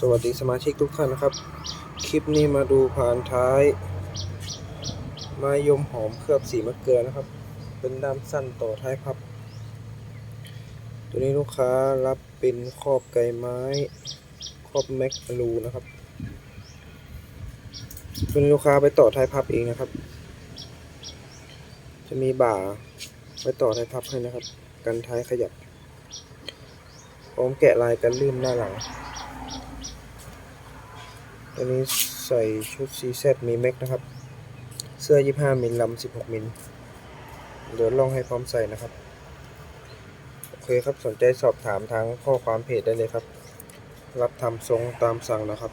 สวัสดีสมาชิกทุกท่านนะครับ คลิปนี้มาดูผ่านท้ายไม้ยมหอมเคลือบสีมะเกลือนะครับ เป็นด้ามสั้นต่อท้ายพับ ตัวนี้ลูกค้ารับเป็นครอบไก่ไม้ครอบแม็กลูนะครับตัวนี้ลูกค้าไปต่อท้ายพับเองนะครับ จะมีบ่าไว้ต่อท้ายพับให้นะครับ กันท้ายขยับพร้อมแกะลายกันลื่นหน้าหลัง ตัวนี้ใส่ชุด CZ มีแม็กนะครับ เสื้อ 25 มิลลำ16 มิลเดี๋ยวลองให้พร้อมใส่นะครับ โอเคครับ สนใจสอบถามทางข้อความเพจได้เลยครับ รับทำทรงตามสั่งนะครับ